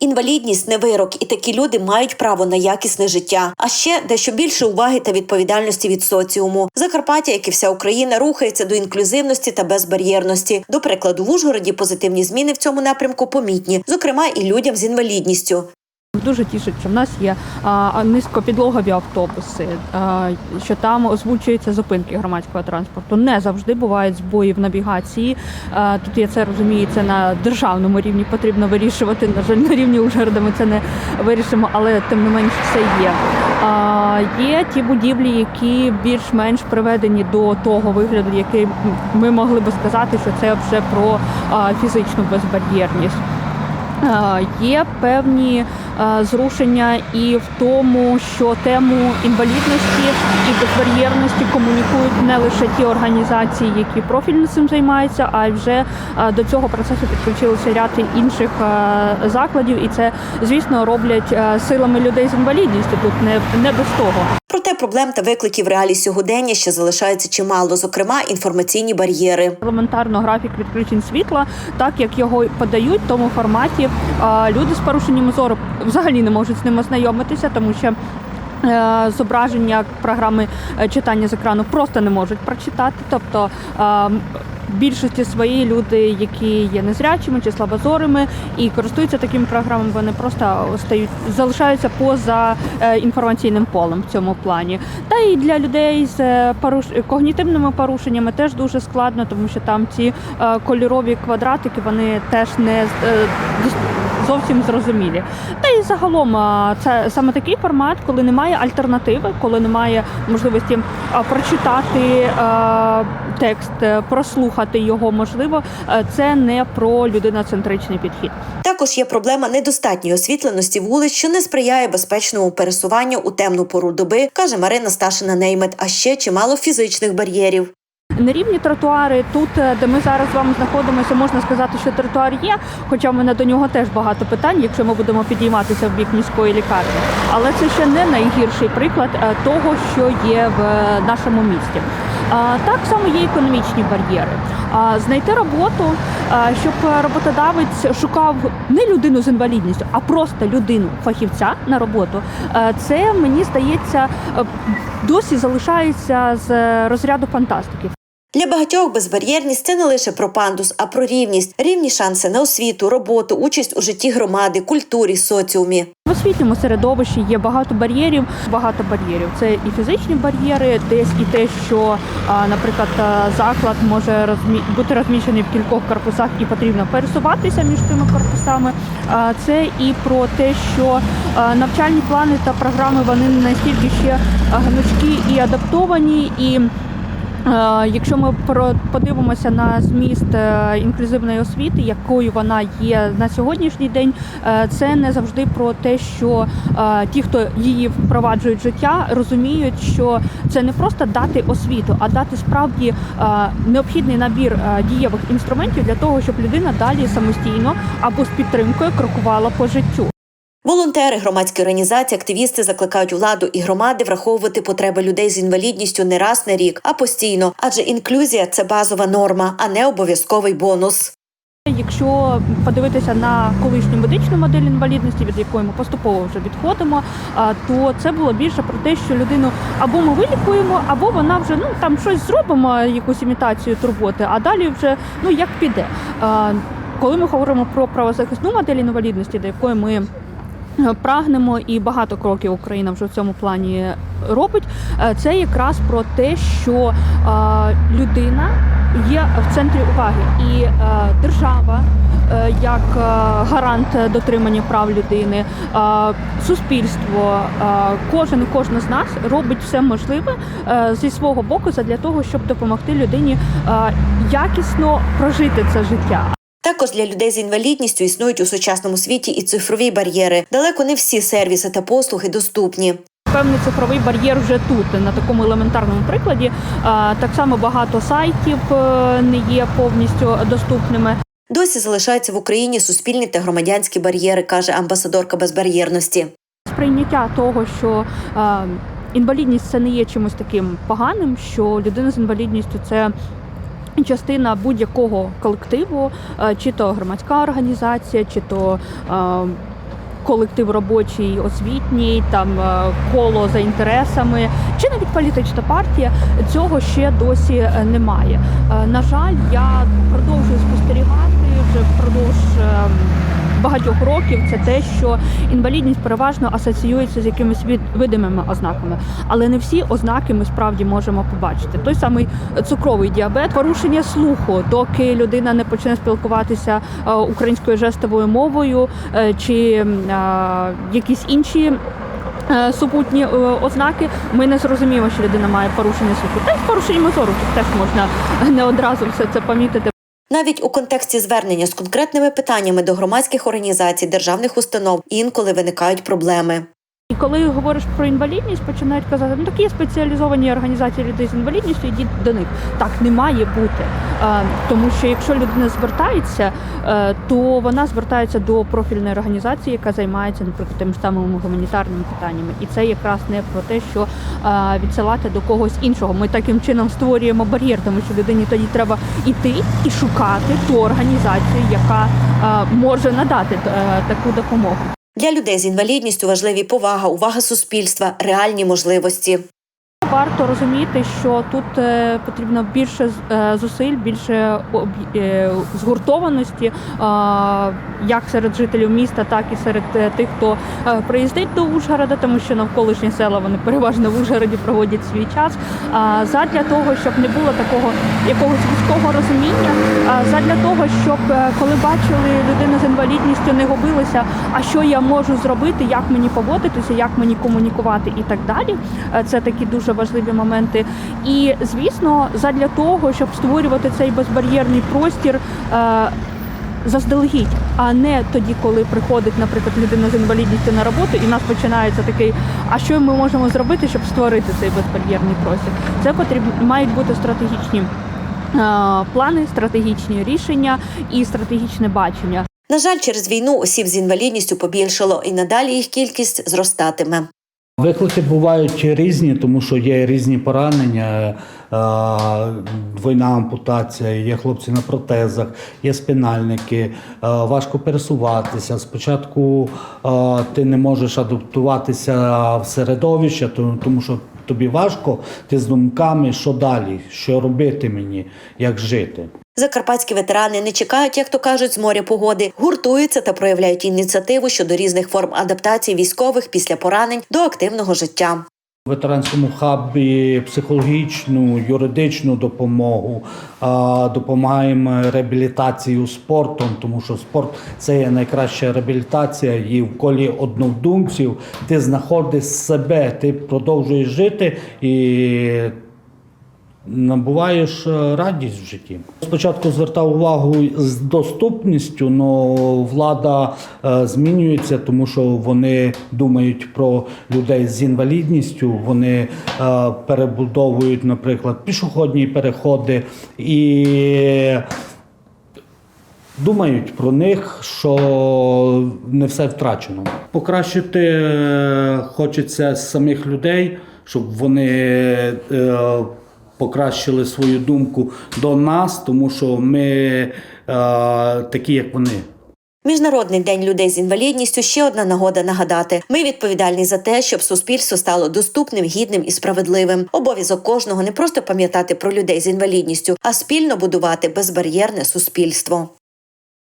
Інвалідність не вирок, і такі люди мають право на якісне життя. А ще дещо більше уваги та відповідальності від соціуму. Закарпаття, як і вся Україна, рухається до інклюзивності та безбар'єрності. До прикладу, в Ужгороді позитивні зміни в цьому напрямку помітні, зокрема і людям з інвалідністю. Дуже тішить, що в нас є а, низькопідлогові автобуси, а, що там озвучуються зупинки громадського транспорту. Не завжди бувають збої в навігації. А, тут я це розумію, це на державному рівні потрібно вирішувати. На жаль, на рівні Ужгорода ми це не вирішимо, але тим не менш це є. А, є ті будівлі, які більш-менш приведені до того вигляду, який ми могли би сказати, що це вже про а, фізичну безбар'єрність. Є певні зрушення і в тому, що тему інвалідності і безбар'єрності комунікують не лише ті організації, які профільно цим займаються, а й вже е, до цього процесу підключилися ряд інших е, закладів, і це, звісно, роблять е, силами людей з інвалідністю. Тут не, не без того. Проблем та викликів реалій сьогодення ще залишається чимало, зокрема інформаційні бар'єри. елементарно графік відключень світла, так як його подають тому форматі. Люди з порушенням зору взагалі не можуть з ним ознайомитися, тому що. Е, Зображення програми е, читання з екрану просто не можуть прочитати. Тобто е, більшості своєї люди, які є незрячими чи слабозорими і користуються такими програмами, вони просто стають залишаються поза інформаційним полем в цьому плані. Та і для людей з поруш... когнітивними порушеннями теж дуже складно, тому що там ці кольорові квадратики вони теж не зовсім зрозумілі. Та і загалом це саме такий формат, коли немає альтернативи, коли немає можливості прочитати текст, е, прослухати його можливо. е, Це не про людиноцентричний підхід. Також є проблема недостатньої освітленості вулиць, що не сприяє безпечному пересуванню у темну пору доби, каже Марина Сташина Неймет. А ще чимало фізичних бар'єрів. Нерівні тротуари тут, е, де ми зараз з вами знаходимося, можна сказати, що тротуар є. Хоча в мене до нього теж багато питань, якщо ми будемо підійматися в бік міської лікарні. Але це ще не найгірший приклад е, того, що є в е, нашому місті. Так само є економічні бар'єри. Знайти роботу, щоб роботодавець шукав не людину з інвалідністю, а просто людину фахівця на роботу. Це мені здається досі залишається з розряду фантастики. Для багатьох безбар'єрність це не лише про пандус, а про рівність, рівні шанси на освіту, роботу, участь у житті громади, культурі, соціумі. В освітньому середовищі є багато бар'єрів. Багато бар'єрів. Це і фізичні бар'єри, десь і те, що, наприклад, заклад може бути розміщений в кількох корпусах і потрібно пересуватися між тими корпусами. Це і про те, що навчальні плани та програми вони настільки ще а, гнучкі і адаптовані і. Е, Якщо ми подивимося на зміст е, інклюзивної освіти, якою вона є на сьогоднішній день, е, це не завжди про те, що ті, хто її впроваджують в життя, розуміють, що це не просто дати освіту, а дати справді необхідний набір дієвих інструментів для того, щоб людина далі самостійно або з підтримкою крокувала по життю. Волонтери, громадські організації, активісти закликають владу і громади враховувати потреби людей з інвалідністю не раз на рік, а постійно. Адже інклюзія це базова норма, а не обов'язковий бонус. Якщо подивитися на колишню медичну модель інвалідності, від якої ми поступово вже відходимо, то це було більше про те, що людину або ми вилікуємо, або вона вже ну там щось зробимо, якусь імітацію турботи, а далі вже ну як піде. Коли ми говоримо про правозахисну модель інвалідності, до якої ми Прагнемо і багато кроків Україна вже в цьому плані робить. Е, Це якраз про те, що е, людина є в центрі уваги, і е, держава як гарант дотримання прав людини, суспільство, кожен кожна з нас робить все можливе зі свого боку для того, щоб допомогти людині якісно прожити це життя. Також для людей з інвалідністю існують у сучасному світі і цифрові бар'єри. Далеко не всі сервіси та послуги доступні. Певний цифровий бар'єр вже тут, на такому елементарному прикладі. Так само багато сайтів е, не є повністю доступними. Досі залишаються в Україні суспільні та громадянські бар'єри, каже амбасадорка безбар'єрності. Сприйняття того, що е, інвалідність це не є чимось таким поганим, що людина з інвалідністю це. Частина будь-якого колективу, е, чи то громадська організація, чи то е, колектив робочий, освітній, там е, коло за інтересами, чи навіть політична партія. Цього ще досі немає. На жаль, я продовжую спостерігати вже впродовж. Багатьох років це те, що інвалідність переважно асоціюється з якимись видимими ознаками, але не всі ознаки ми справді можемо побачити. Той самий цукровий діабет, порушення слуху, доки людина не почне спілкуватися е, українською жестовою мовою е, чи е, якісь інші. Супутні ознаки ми не зрозуміємо, що людина має порушення слуху. Та й з порушенням зору теж можна не одразу все це помітити. Навіть у контексті звернення з конкретними питаннями до громадських організацій, державних установ інколи виникають проблеми. І коли говориш про інвалідність, починають казати, ну такі спеціалізовані організації людей з інвалідністю, йдіть до них. Так не має бути. Тому що якщо людина звертається, е, то вона звертається до профільної організації, яка займається, наприклад, тим самими гуманітарними питаннями. І це якраз не про те, що відсилати до когось іншого. Ми таким чином створюємо бар'єр, тому що людині тоді треба іти і шукати ту організацію, яка може надати е, таку допомогу. Для людей з інвалідністю важливі повага, увага суспільства, реальні можливості. Варто розуміти, що тут е, потрібно більше е, зусиль, більше е, згуртованості, як серед жителів міста, так і серед тих, хто приїздить до Ужгорода, тому що навколишні села вони переважно в Ужгороді проводять свій час. Задля того, щоб не було такого якогось вузького розуміння, задля того, щоб коли бачили людину з інвалідністю, не губилися, а що я можу зробити, як мені поводитися, як мені комунікувати і так далі. Це такі дуже важливі моменти. І звісно, задля того, щоб створювати цей безбар'єрний простір. е, Заздалегідь, а не тоді, коли приходить, наприклад, людина з інвалідністю на роботу, і в нас починається такий, а що ми можемо зробити, щоб створити цей безбар'єрний простір? Це потрібно мають бути стратегічні е, плани, стратегічні рішення і стратегічне бачення. На жаль, через війну осіб з інвалідністю побільшало, і надалі їх кількість зростатиме. Виклики бувають різні, тому що є різні поранення, е, двойна ампутація, є хлопці на протезах, є спинальники, е, важко пересуватися. Спочатку е, ти не можеш адаптуватися в середовище, тому що тобі важко, ти з думками, що далі, що робити мені, як жити. Закарпатські ветерани не чекають, як то кажуть, з моря погоди, гуртуються та проявляють ініціативу щодо різних форм адаптації військових після поранень до активного життя. В ветеранському хабі психологічну, юридичну допомогу, допомагаємо реабілітацію спортом, тому що спорт це є найкраща реабілітація, і в колі однодумців. Ти знаходиш себе, ти продовжуєш жити і набуваєш е, радість в житті. Спочатку звертав увагу з доступністю, але влада е, змінюється, тому що вони думають про людей з інвалідністю, вони е, перебудовують, наприклад, пішохідні переходи і думають про них, що не все втрачено. Покращити хочеться самих людей, щоб вони покращили свою думку до нас, тому що ми е, такі, як вони. Міжнародний день людей з інвалідністю ще одна нагода нагадати. Ми відповідальні за те, щоб суспільство стало доступним, гідним і справедливим. Обов'язок кожного не просто пам'ятати про людей з інвалідністю, а спільно будувати безбар'єрне суспільство.